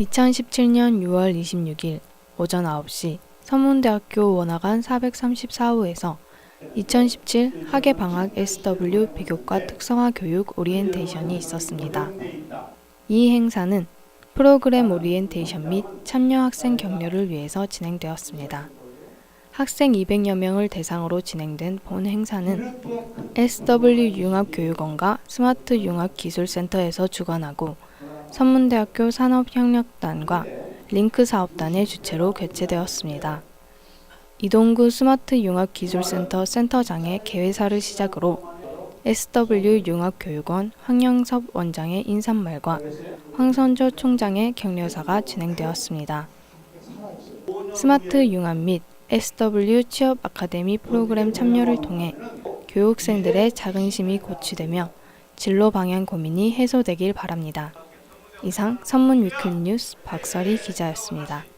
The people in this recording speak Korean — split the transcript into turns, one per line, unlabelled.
2017년 6월 26일 오전 9시 서문대학교 원화관 434호에서 2017 학예 방학 SW 비교과 특성화 교육 오리엔테이션이 있었습니다. 이 행사는 프로그램 오리엔테이션 및 참여 학생 격려를 위해서 진행되었습니다. 학생 200여 명을 대상으로 진행된 본 행사는 SW 융합교육원과 스마트 융합기술센터에서 주관하고 선문대학교 산업협력단과 링크 사업단의 주최로 개최되었습니다. 이동구 스마트 융합기술센터 센터장의 개회사를 시작으로 SW 융합교육원 황영섭 원장의 인사말과 황선조 총장의 격려사가 진행되었습니다. 스마트 융합 및 SW 취업 아카데미 프로그램 참여를 통해 교육생들의 자긍심이 고취되며 진로 방향 고민이 해소되길 바랍니다. 이상 선문 위클 뉴스 박설희 기자였습니다.